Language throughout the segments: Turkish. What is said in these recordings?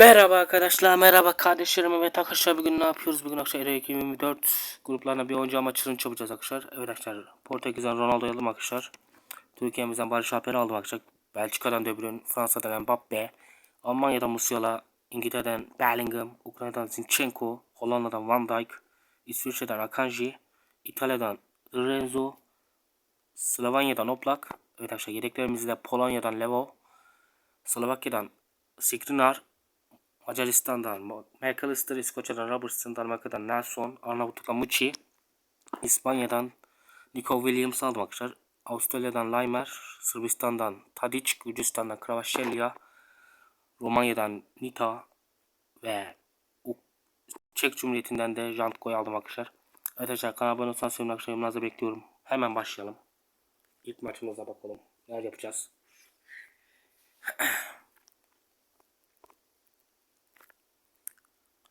Merhaba arkadaşlar, merhaba kardeşlerim evet arkadaşlar bugün ne yapıyoruz? Bugün akşam Euro 2024 gruplarına bir oyuncu ama challenge yapacağız arkadaşlar. Evet arkadaşlar, Portekiz'den Ronaldo'yu aldım arkadaşlar. Türkiye'mizden Barış Alper'i aldım arkadaşlar. Belçika'dan De Bruyne, Fransa'dan Mbappe, Almanya'dan Musiala, İngiltere'den Bellingham, Ukrayna'dan Zinchenko, Hollanda'dan Van Dijk, İsviçre'den Akanji, İtalya'dan Renzo, Slovanya'dan Oblak, evet arkadaşlar yedeklerimizde Polonya'dan Levo, Slovakya'dan Skriniar, Macaristan'dan McAllister, İskoçya'dan Robertson, Danimarka'dan Nelson, Arnavutluk'tan Muçi, İspanya'dan Nico Williams aldım arkadaşlar. Avustralya'dan Laimer, Sırbistan'dan Tadic, Gürcistan'dan Kravashelia, Romanya'dan Nita ve Çek Cumhuriyeti'nden de Jantko'yu aldım arkadaşlar. Evet arkadaşlar kanala abone olursanız sevinirim arkadaşlar. Yorumlarınızı bekliyorum. Hemen başlayalım. İlk maçımıza bakalım. Neler yapacağız?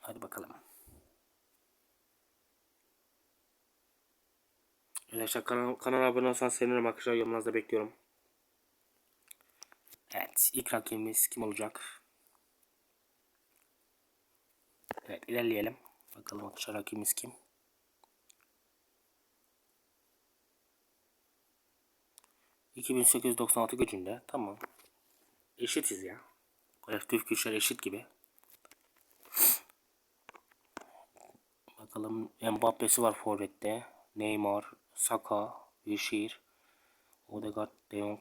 Hadi bakalım. Arkadaşlar kanal, kanala abone olursanız sevinirim arkadaşlar. Yorumlarınızı bekliyorum. Evet. ilk rakibimiz kim olacak? Evet ilerleyelim. Bakalım arkadaşlar rakibimiz kim? ...2896 gücünde. Tamam. Eşitiz ya. Kolektif güçler eşit gibi. Bakalım Mbappe'si var forvette. Neymar, Saka, Wilshere, Odegaard, De Jong.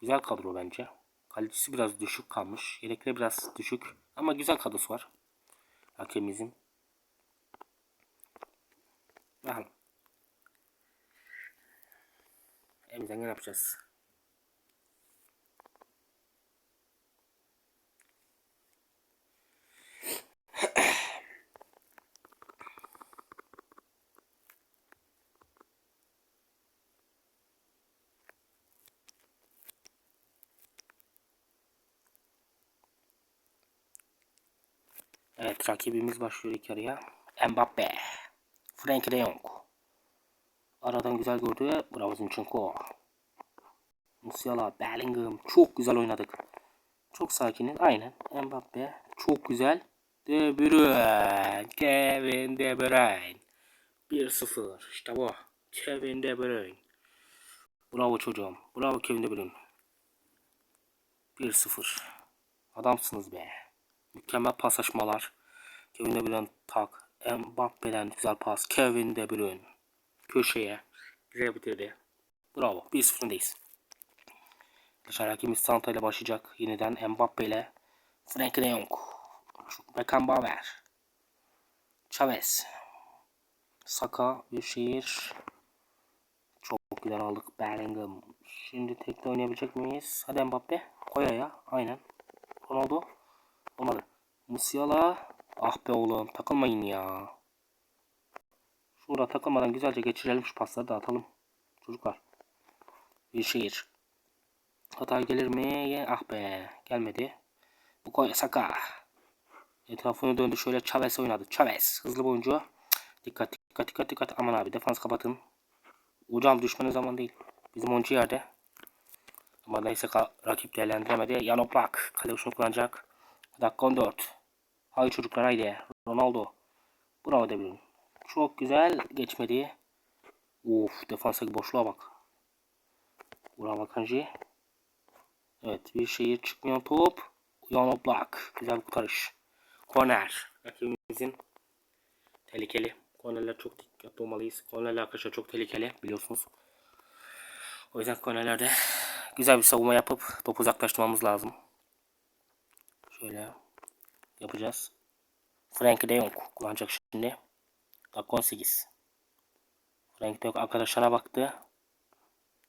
Güzel kadro bence. Kalitesi biraz düşük kalmış. Yedekleri biraz düşük. Ama güzel kadrosu var. Hakemimizin. Bakalım. Elimizden ne yapacağız? Evet rakibimiz başlıyor ilk yarıya. Mbappe. Frank de Jong. Aradan güzel gördü. Bravo Zinchenko. Musiala, Bellingham. Çok güzel oynadık. Çok sakiniz. Aynen. Mbappe. Çok güzel. De Bruyne. Kevin De Bruyne. 1-0. İşte bu. Kevin De Bruyne. Bravo çocuğum. Bravo Kevin De Bruyne. 1-0. Adamsınız be. Mükemmel paslaşmalar. Kevin De Bruyne tak. Mbappe'den güzel pas. Kevin De Bruyne. Köşeye. Güzel bitirdi. Bravo. 1-0'dayız. Dışarı rakibimiz Santa ile başlayacak. Yeniden Mbappe ile Frank de Jong. Beckenbauer. Chavez. Saka bir şehir. Çok güzel aldık Bellingham. Şimdi tekte oynayabilecek miyiz? Hadi Mbappe. Koy ya. Aynen. Ronaldo. Olmadı. Musiala. Ah be oğlum. Takılmayın ya. Şurada takılmadan güzelce geçirelim şu pasları da atalım. Çocuklar. Bir şehir. Hata gelir mi? Ah be. Gelmedi. Bu koy Saka. Etrafını döndü şöyle Chavez oynadı. Chavez. Hızlı bir. Dikkat dikkat dikkat dikkat. Aman abi defans kapatın. Hocam düşmenin zaman değil. Bizim oyuncu yerde. Ama neyse rakip değerlendiremedi. Yan Oblak. Kale kullanacak. Dakika 14. Haydi çocuklar haydi. Ronaldo. Bravo De Bruyne. Çok güzel geçmedi. Uf defanstaki boşluğa bak. Bravo Kanji. Evet bir şehir çıkmayan top. Yan Oblak. Güzel bir kurtarış. Korner. Rakibimizin tehlikeli. Kornerler çok dikkatli olmalıyız. Kornerler arkadaşlar çok tehlikeli biliyorsunuz. O yüzden kornerlerde güzel bir savunma yapıp topu uzaklaştırmamız lazım. Şöyle yapacağız. Frank de Jong kullanacak şimdi. Dakika 18. Frank de Jong arkadaşlara baktı.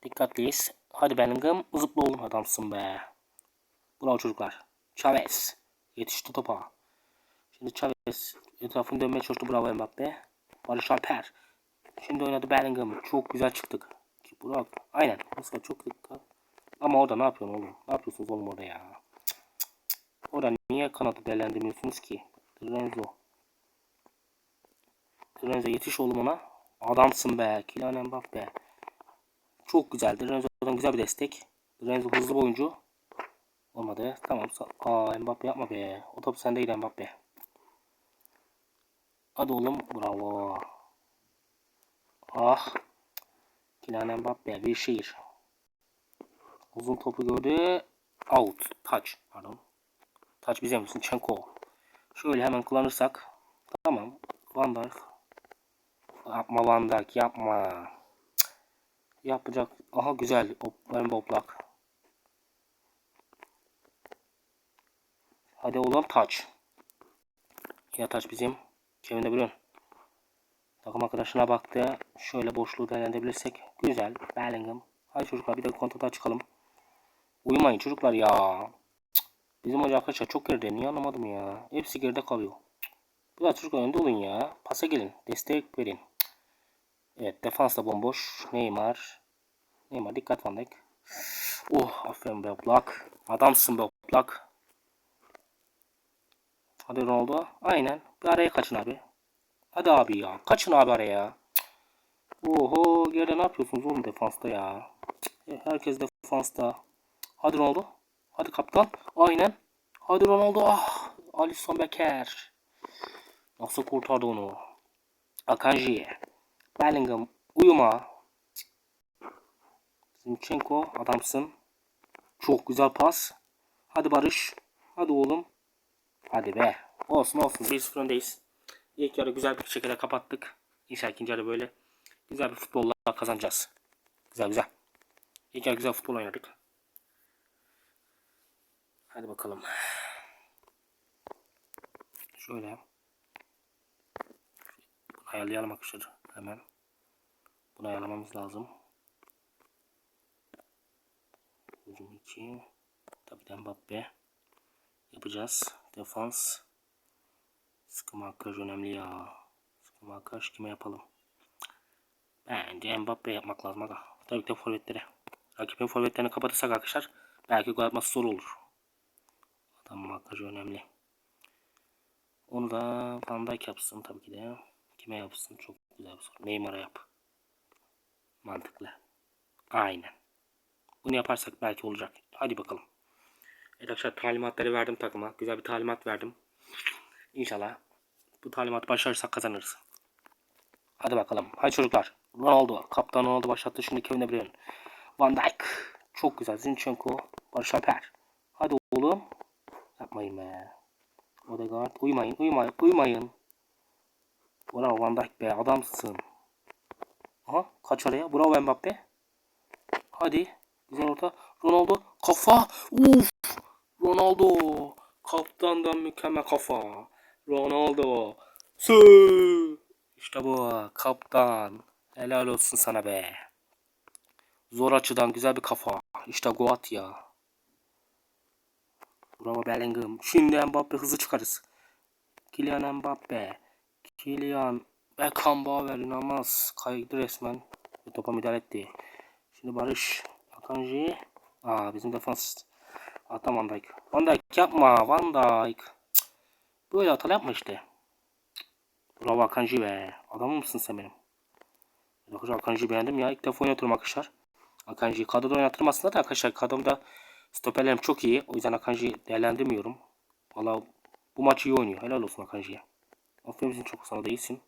Dikkatliyiz. Hadi Bellingham zıpla oğlum adamsın be. Bravo çocuklar. Chavez. Yetişti topa. Şimdi Chavez etrafını dönmeye çalıştı. Bravo Mbappe. Barış Alper. Şimdi oynadı Bellingham. Çok güzel çıktık. Bravo. Aynen. Nasıl çok dikkat. Ama orada ne yapıyorsun oğlum? Ne yapıyorsunuz oğlum orada ya? Cık cık cık. Orada niye kanadı değerlendirmiyorsunuz ki? Renzo. Renzo yetiş oğlum ona. Adamsın be. Kylian Mbappe. Çok güzeldi. Renzo'dan güzel bir destek. Renzo hızlı bir oyuncu. Olmadı. Tamam. Aa Mbappe yapma be. O top sendeydi Mbappe. Hadi oğlum. Bravo. Ah. Kylian Mbappe. Bir şehir. Uzun topu gördü. Out. Touch. Pardon. Touch bizim için. Çenko. Şöyle hemen kullanırsak. Tamam. Van. Yapma Van Dijk. Yapma. Yapacak. Aha güzel. Benim Oblak. Hadi oğlum touch. Yine touch bizim. Kevin De Bruyne. Takım arkadaşına baktı. Şöyle boşluğu değerlendirebilirsek. Güzel. Bellingham. Hadi çocuklar bir de kontrata çıkalım. Uyumayın çocuklar ya. Bizim hoca arkadaşlar çok geride. Niye anlamadım ya. Hepsi geride kalıyor. Biraz çocuklar önde olun ya. Pasa gelin. Destek verin. Evet defans da bomboş. Neymar. Neymar dikkat Van Dijk. Oh aferin be Oblak. Adamsın be Oblak. Hadi Ronaldo. Aynen. Bir araya kaçın abi. Hadi abi ya. Kaçın abi araya. Oho. Geride ne yapıyorsunuz oğlum defansta ya. Herkes defansta. Hadi Ronaldo. Hadi kaptan. Aynen. Hadi Ronaldo. Ah. Alisson Becker. Nasıl kurtardı onu? Akanji. Bellingham. Uyuma. Zinchenko. Adamsın. Çok güzel pas. Hadi Barış. Hadi oğlum. Hadi be. Olsun olsun. 1-0 öndeyiz. İlk yarı güzel bir şekilde kapattık. İnşallah ikinci yarı böyle güzel bir futbolla kazanacağız. Güzel güzel. İlk yarı güzel futbol oynadık. Hadi bakalım. Şöyle. Bunu ayarlayalım arkadaşlar. Hemen. Bunu ayarlamamız lazım. Hücum 2. Tabii de Mbappe. Yapacağız. Defans. Sıkı markaj önemli ya. Sıkı markaj kime yapalım? Bence Mbappe yapmak lazım. Tabii ki de forvetlere. Rakibin forvetlerini kapatırsak arkadaşlar belki gol atması zor olur. Adam markajı önemli. Onu da Van Dijk yapsın tabii ki de. Kime yapsın? Çok güzel bir soru. Neymar'a yap. Mantıklı. Aynen. Bunu yaparsak belki olacak. Hadi bakalım. Evet arkadaşlar talimatları verdim takıma. Güzel bir talimat verdim. İnşallah bu talimat başarırsak kazanırız. Hadi bakalım. Hadi çocuklar. Ronaldo. Kaptan Ronaldo başlattı. Şimdi Kevin De Bruyne. Van Dijk. Çok güzel. Zinchenko. Barış Alper. Hadi oğlum. Yapmayın be. Odegaard. Uyumayın. Uyumayın. Uyumayın. Bravo Van Dijk be. Adamsın. Aha. Kaç oraya. Bravo Mbappe. Hadi. Güzel orta. Ronaldo. Kafa. Uf. Ronaldo. Kaptandan mükemmel kafa. Ronaldo. Sü. İşte bu. Kaptan. Helal olsun sana be. Zor açıdan güzel bir kafa. İşte Goat ya. Bravo Bellingham. Şimdi Mbappe hızlı çıkarız. Kylian Mbappe. Kylian Beckenbauer inanılmaz. Kaydı resmen. Ve topa müdahale etti. Şimdi Barış. Akanji. Aa bizim defans. Adam Van Dijk. Van Dijk yapma. Van Dijk. Böyle hata yapma işte. Bravo Akanji be. Adam mısın sen benim? Arkadaşlar Akanji'yi beğendim ya. İlk defa oynatıyorum arkadaşlar. Akanji'yi kadroda oynatırım aslında da arkadaşlar kadromda stoperlerim çok iyi. O yüzden Akanji'yi değerlendirmiyorum. Valla bu maçı iyi oynuyor. Helal olsun Akanji'ye. Aferin çok sana da iyisin.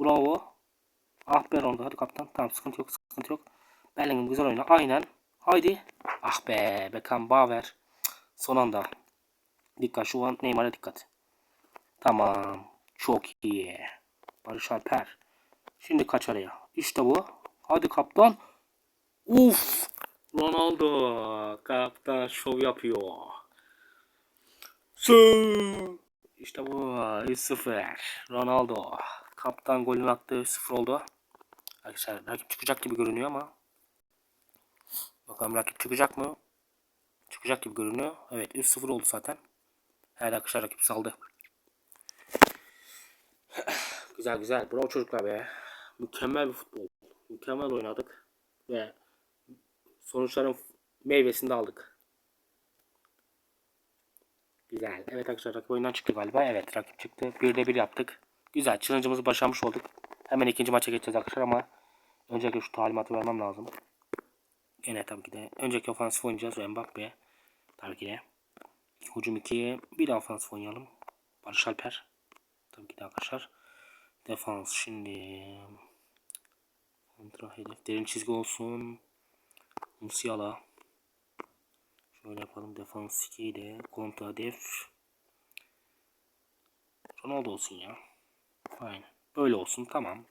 Bravo. Ah be Ronda hadi kaptan. Tamam sıkıntı yok sıkıntı yok. Bellingham güzel oyna. Aynen. Haydi. Ah be Beckham Bauer. Son anda. Dikkat şu an Neymar'a dikkat. Tamam. Çok iyi. Barış Alper. Şimdi kaç araya. İşte bu. Hadi kaptan. Uf. Ronaldo. Kaptan şov yapıyor. Su. İşte bu. 3-0. Ronaldo. Kaptan golün attığı 0 oldu. Arkadaşlar rakip çıkacak gibi görünüyor ama. Bakalım rakip çıkacak mı? Çıkacak gibi görünüyor. Evet 3-0 oldu zaten. Her arkadaşlar rakip saldı. güzel güzel. Bravo çocuklar be. Mükemmel bir futbol. Mükemmel oynadık. Ve sonuçların meyvesini de aldık. Güzel. Evet arkadaşlar rakip oyundan çıktı galiba. Evet rakip çıktı. Bir de bir yaptık. Güzel. Challenge'ımızı başarmış olduk. Hemen ikinci maça geçeceğiz arkadaşlar ama öncelikle şu talimatı vermem lazım. Yine tabii ki de. Önceki ofansif oynayacağız ve Mbappe tabii ki de. Hücum 2'ye bir de ofans oynayalım. Barış Alper. Tabii ki de arkadaşlar. Defans şimdi. Kontra hedef. Derin çizgi olsun. Musiala. Şöyle yapalım. Defans 2'yi de. Kontra hedef. Ronaldo olsun ya. Aynen. Böyle olsun. Tamam.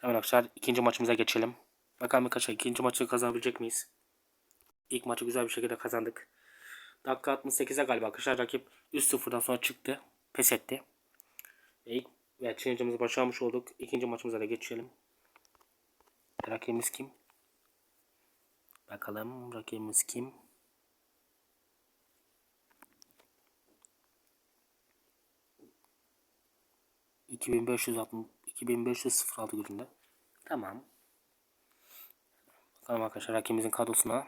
Hemen arkadaşlar ikinci maçımıza geçelim. Bakalım arkadaşlar ikinci maçı kazanabilecek miyiz? İlk maçı güzel bir şekilde kazandık. Dakika 68'e galiba arkadaşlar rakip 3-0'dan sonra çıktı. Pes etti. Ve ilk ve challenge'ımızı başarmış olduk. İkinci maçımıza da geçelim. Rakibimiz kim? Bakalım rakibimiz kim? ...2560... ...2506 gücünde. Tamam. Bakalım arkadaşlar rakibimizin kadrosuna.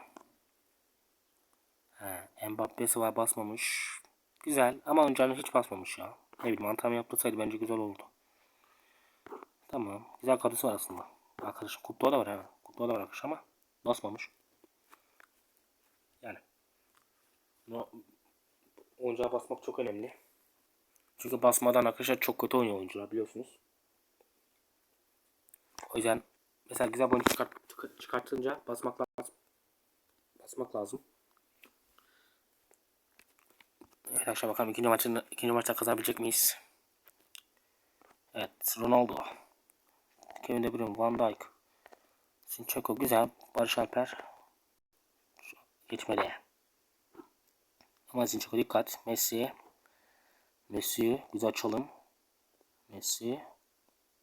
He, Mbappe'si var basmamış. Güzel ama önceden hiç basmamış ya. Ne bileyim antrenman yaptırsaydı bence güzel oldu. Tamam. Güzel kadrosu var aslında. Arkadaşım Kutluğa da var ha. Kutluğa da var arkadaş ama basmamış. No, oyuncuğa basmak çok önemli. Çünkü basmadan arkadaşlar çok kötü oynuyor oyuncular biliyorsunuz. O yüzden mesela güzel bir çıkart, çıkart- çıkartınca basmak lazım. Basmak lazım. Evet arkadaşlar bakalım ikinci maçın ikinci maçta kazanabilecek miyiz? Evet Ronaldo. Kevin De Bruyne, Van Dijk. Sinçeko güzel. Barış Alper. Geçmedi. Ama Sinçeko dikkat. Messi. Messi. Güzel çalım. Messi.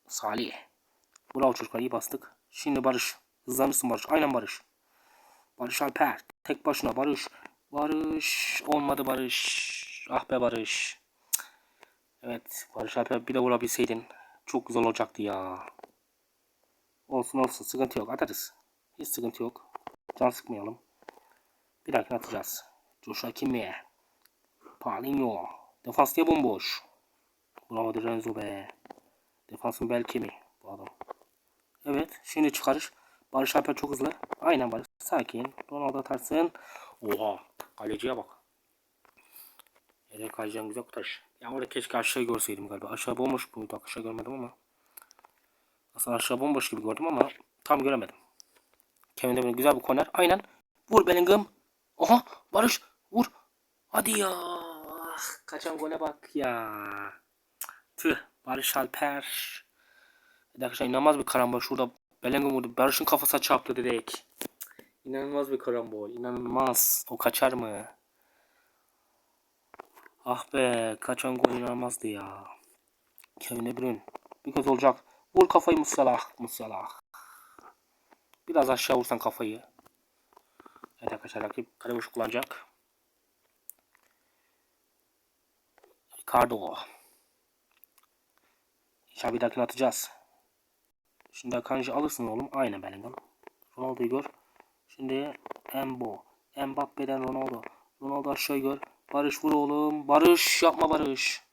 Salih. Bravo çocuklar iyi bastık. Şimdi Barış. Hızlanırsın Barış. Aynen Barış. Barış Alper. Tek başına Barış. Barış. Olmadı Barış. Ah be Barış. Evet. Barış Alper bir de vurabilseydin. Çok güzel olacaktı ya. Olsun olsun. Sıkıntı yok. Atarız. Hiç sıkıntı yok. Can sıkmayalım. Bir dahakine atacağız. Joshua Kimmie. Paulinho. Defans diye bomboş. De Renzo be. Defansın belki mi bu adam. Evet. Şimdi çıkarış. Barış Alper çok hızlı. Aynen Barış. Sakin. Ronaldo atarsın. Oha. Kaleciye bak. Yere kayacağım güzel kurtarış. Ya orada keşke aşağı görseydim galiba. Aşağı bomboş muydu? Aşağı görmedim ama. Aslında aşağı bomboş gibi gördüm ama tam göremedim. Kevin De güzel bir korner. Aynen. Vur Bellingham. Oha Barış vur. Hadi ya. Ah, Kaçan gole bak ya. Tüh. Barış Alper. Bir dakika inanılmaz bir karambol. Şurada Bellingham vurdu. Barış'ın kafasına çarptı direkt. İnanılmaz bir karambol. İnanılmaz. O kaçar mı? Ah be. Kaçan gol inanılmazdı ya. Kevin De Bruyne. Bir kez olacak. Vur kafayı Musalah. Musalah. Biraz aşağı vursan kafayı. Evet arkadaşlar rakip kale boş kullanacak. Ricardo. İnşallah bir dahakine atacağız. Şimdi Akanji alırsın oğlum. Aynen Bellingham. Ronaldo'yu gör. Şimdi Embo. Mbappe'den Ronaldo. Ronaldo aşağı gör. Barış vur oğlum. Barış yapma Barış.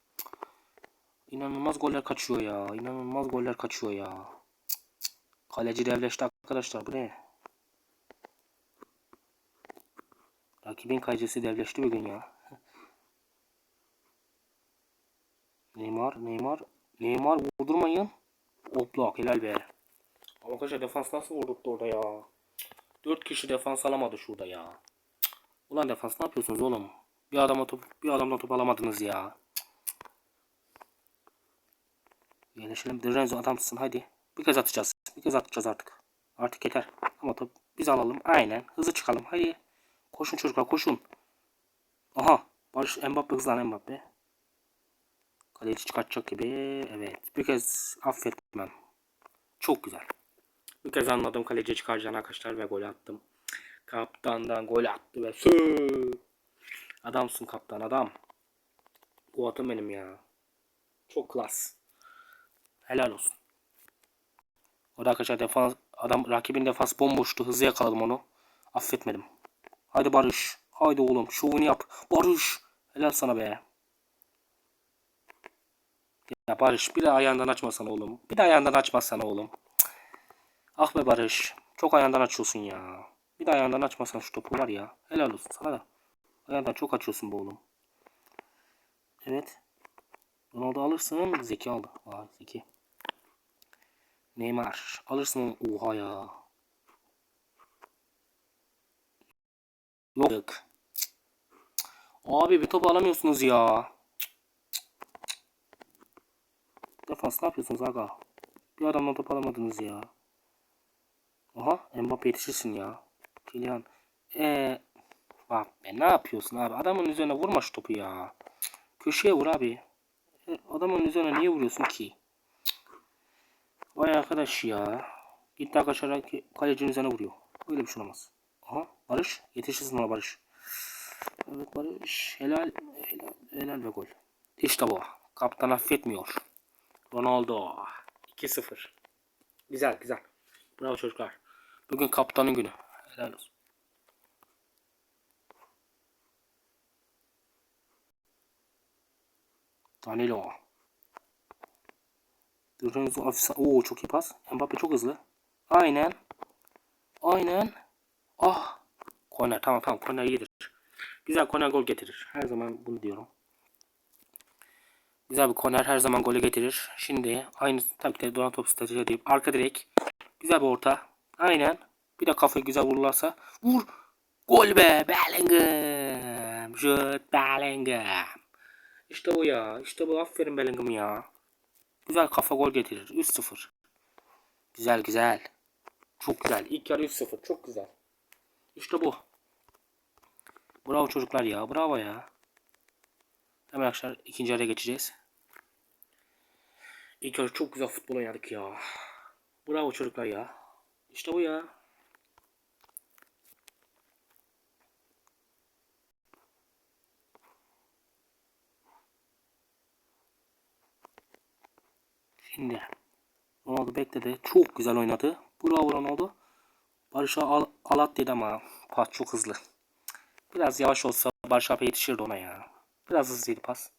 İnanılmaz goller kaçıyor ya. İnanılmaz goller kaçıyor ya. Kaleci devleşti arkadaşlar. Bu ne? Rakibin kalecisi devleşti bugün ya. Neymar, Neymar, Neymar vurdurmayın. Oblak helal be. Ama arkadaşlar defans nasıl vurdurttu orada ya? 4 kişi defans alamadı şurada ya. Ulan defans ne yapıyorsunuz oğlum? Bir adama top, bir adamla top alamadınız ya. Yerleşelim. Renzo adamsın hadi. Bir kez atacağız. Bir kez atacağız artık. Artık yeter. Ama top biz alalım. Aynen. Hızlı çıkalım. Hadi. Koşun çocuklar koşun. Aha. Barış Mbappe hızlan Mbappe. Kaleci çıkartacak gibi. Evet. Bir kez affetmem. Çok güzel. Bir kez anladım kaleci çıkaracağını arkadaşlar ve gol attım. Kaptandan gol attı ve sü. Adamsın kaptan adam. O atım benim ya. Çok klas. Helal olsun. Orada arkadaşlar defans adam rakibin defans bomboştu. Hızlı yakaladım onu. Affetmedim. Haydi Barış. Haydi oğlum şovunu yap. Barış. Helal sana be. Ya Barış bir de ayağından açmasana oğlum. Bir de ayağından açmasana oğlum. Ah be Barış. Çok ayağından açıyorsun ya. Bir de ayağından açmasan şu topu var ya. Helal olsun sana da. Ayağından çok açıyorsun bu oğlum. Evet. Ronaldo alırsın. Zeki aldı. Vay Zeki. Neymar. Alırsın. Oha ya. Yok. Abi bir top alamıyorsunuz ya. Defans ne yapıyorsunuz aga? Bir adamla top alamadınız ya. Aha Mbappe yetişirsin ya. Kylian. Eee. Bak be ne yapıyorsun abi? Adamın üzerine vurma şu topu ya. Köşeye vur abi. E, Adamın üzerine niye vuruyorsun ki? Vay arkadaş ya. Gitti arkadaşlar kalecinin üzerine vuruyor. Böyle bir şey olmaz. Aha Barış. Yetişirsin ona Barış. Evet Barış. Helal. Helal, helal ve gol. İşte bu. Kaptan affetmiyor. Ronaldo. 2-0. Güzel güzel. Bravo çocuklar. Bugün kaptanın günü. Helal olsun. Danilo. Lorenzo Afisa. Oo çok iyi pas. Mbappe çok hızlı. Aynen. Aynen. Ah. Korner tamam tamam korner iyidir. Güzel korner gol getirir. Her zaman bunu diyorum. Güzel bir korner her zaman golü getirir. Şimdi aynı tabii ki duran top strateji deyip arka direk. Güzel bir orta. Aynen. Bir de kafayı güzel vururlarsa. Vur. Gol be. Bellingham. Jude Bellingham. İşte bu ya. İşte bu. Aferin Bellingham ya. Güzel kafa gol getirir. 3-0. Güzel güzel. Çok güzel. İlk yarı 3-0. Çok güzel. İşte bu. Bravo çocuklar ya. Bravo ya. Hemen arkadaşlar ikinci araya geçeceğiz. İlk yarı çok güzel futbol oynadık ya. Bravo çocuklar ya. İşte bu ya. Şimdi Ronaldo bekledi. Çok güzel oynadı. Bravo Ronaldo. Barış'a al, alat dedi ama pas çok hızlı. Biraz yavaş olsa Barış abi yetişirdi ona ya. Biraz hızlıydı pas.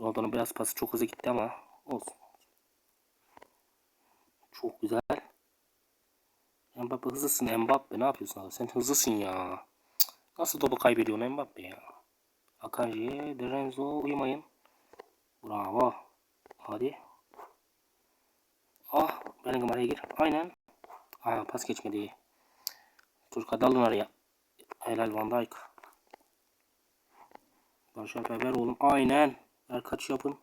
Ronaldo'nun biraz pası çok hızlı gitti ama olsun. Çok güzel. Mbappe hızlısın Mbappe ne yapıyorsun abi? Sen hızlısın ya. Nasıl topu kaybediyorsun Mbappe ya? Akanji, Lorenzo uyumayın. Bravo. Hadi. Ah Bellingham araya gir. Aynen. Aa pas geçmedi. Çocuk dalın araya. Helal Van Dijk. Barış Alper ver oğlum. Aynen. Ver kaç yapın.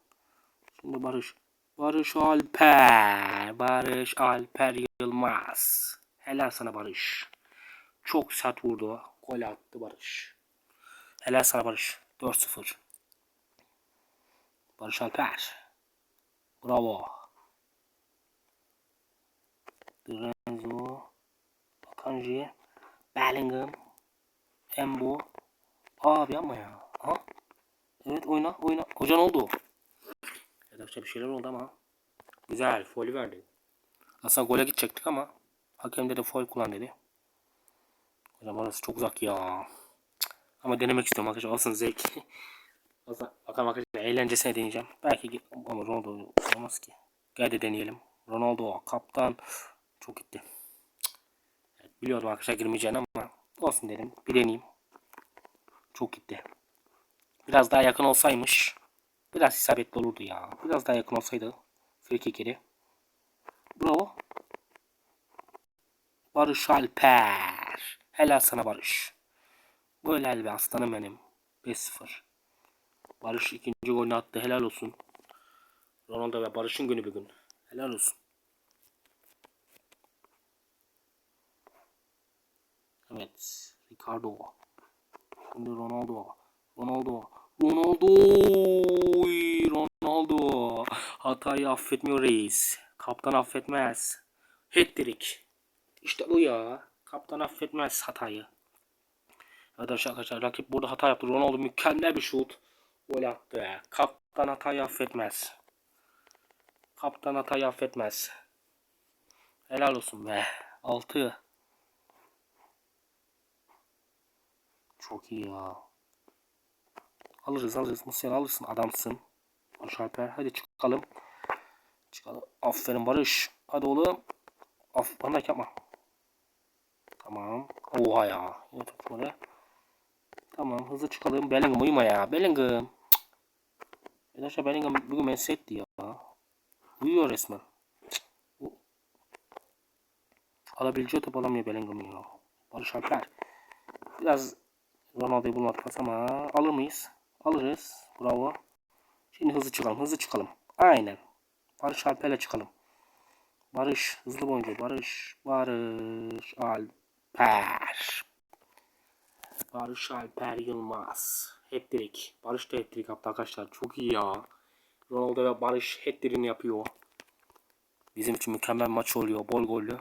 Şimdi Barış. Barış Alper. Barış Alper Yılmaz. Helal sana Barış. Çok sert vurdu. Gol attı Barış. Helal sana Barış. 4-0. Barış Alper. Bravo. Lorenzo. Akanji. Bellingham. Embo. Abi ama ya. Ha? Evet oyna oyna. Hocan oldu. Hedefçe bir şeyler oldu ama. Güzel. Foul verdi. Aslında gole gidecektik ama. Hakem dedi foul kullan dedi. Hocam orası çok uzak ya. Ama denemek istiyorum arkadaşlar. Olsun zevk. Olsun. Bakalım arkadaşlar eğlencesine deneyeceğim. Belki ama Ronaldo olmaz ki. Gel de deneyelim. Ronaldo kaptan. Çok gitti. Evet, biliyordum arkadaşlar girmeyeceğini ama olsun dedim. Bir deneyeyim. Çok gitti. Biraz daha yakın olsaymış. Biraz isabetli olurdu ya. Biraz daha yakın olsaydı. Free kick'leri. Bravo. Barış Alper. Helal sana Barış. Böyle helal be aslanım benim. 5-0. Barış ikinci golünü attı. Helal olsun. Ronaldo ve Barış'ın günü bugün. Helal olsun. Evet. Ricardo. Şimdi Ronaldo. Ronaldo. Ronaldo. Ronaldo. Hatayı affetmiyor reis. Kaptan affetmez. Hat-trick. İşte bu ya. Kaptan affetmez hatayı. Arkadaşlar arkadaşlar rakip burada hata yaptı. Ronaldo mükemmel bir şut. Gol attı. Kaptan hatayı affetmez. Kaptan hatayı affetmez. Helal olsun be. 6. Çok iyi ya. Alırız alırız. Muslera alırsın. Adamsın. Barış Alper. Hadi çıkalım. Çıkalım. Aferin Barış. Hadi oğlum. Af bana yapma. Tamam. Oha ya. Yine şöyle. Tamam hızlı çıkalım. Bellingham uyuma ya. Bellingham. Arkadaşlar Bellingham bugün mense etti ya. Uyuyor resmen. Alabileceği top alamıyor Bellingham ya. Barış Alper. Biraz Ronaldo'yu bulmak ama alır mıyız? Alırız. Bravo. Şimdi hızlı çıkalım. Hızlı çıkalım. Aynen. Barış Alper'le çıkalım. Barış. Hızlı oyuncu. Barış. Barış Alper. Barış Alper Yılmaz. Hat-trick. Barış da hat-trick yaptı arkadaşlar. Çok iyi ya. Ronaldo ve Barış hat-trick'ini yapıyor. Bizim için mükemmel maç oluyor. Bol gollü.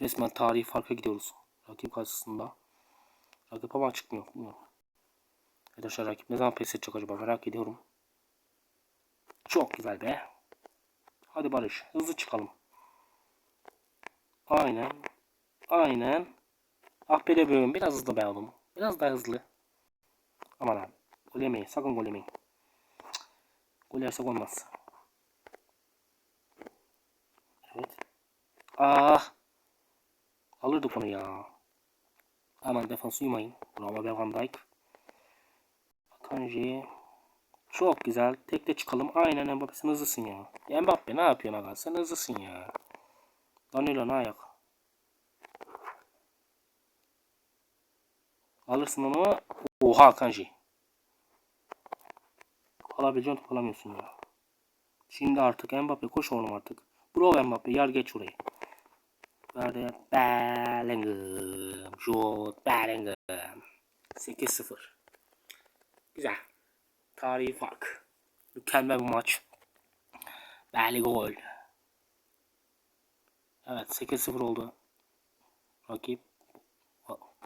Resmen tarihi farka gidiyoruz. Rakip karşısında. Rakip ama çıkmıyor. Arkadaşlar rakip ne zaman pes edecek acaba merak ediyorum. Çok güzel be. Hadi Barış hızlı çıkalım. Aynen. Aynen. Ah be bölüm biraz hızlı be oğlum. Biraz daha hızlı. Aman abi. Gol yemeyin. Sakın gol yemeyin. Gol yersek olmaz. Evet. Ah. Alırdık onu ya. Aman defans uyumayın. Bravo be Van Dijk. Kanji. Çok güzel. Tekte çıkalım. Aynen Mbappe sen hızlısın ya. ya Mbappe ne yapıyorsun aga? Sen hızlısın ya. Danilo ne ayak? Alırsın onu. Oha Kanji. Alabileceğin top alamıyorsun ya. Şimdi artık Mbappe koş oğlum artık. Bravo Mbappe yar geç orayı. Böyle Bellingham. Jude Bellingham. 8-0. Güzel. Tarihi fark. Mükemmel bir maç. Belli gol. Evet 8-0 oldu. Rakip.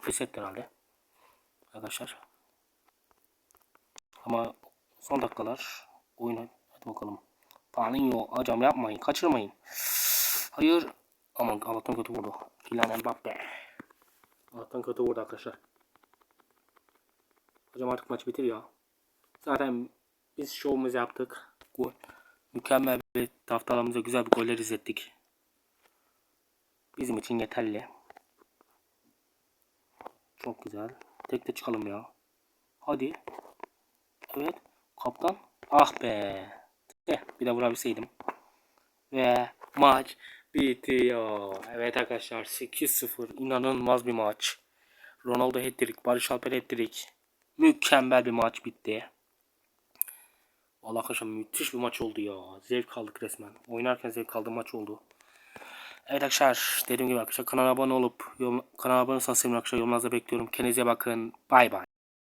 Etti herhalde. Arkadaşlar. Ama son dakikalar oyuna hadi bakalım. Paulinho hocam yapmayın kaçırmayın. Hayır. Aman Allah'tan kötü vurdu. Kylian Mbappe. Allah'tan kötü vurdu arkadaşlar. Hocam artık maç bitir ya. Zaten biz şovumuzu yaptık. Mükemmel bir taraftarlarımıza güzel bir goller izlettik. Bizim için yeterli. Çok güzel. Tek de çıkalım ya. Hadi. Evet. Kaptan. Ah be. De, bir de vurabilseydim. Ve maç bitiyor. Evet arkadaşlar 8-0 inanılmaz bir maç. Ronaldo hat-trick, Barış Alper hat-trick. Mükemmel bir maç bitti. Vallahi arkadaşlar müthiş bir maç oldu ya. Zevk aldık resmen. Oynarken zevk aldığım maç oldu. Evet arkadaşlar dediğim gibi arkadaşlar kanala abone olup yorum, kanala abone olursanız sevinirim arkadaşlar yorumlarınızı bekliyorum. Kendinize bakın. Bay bay.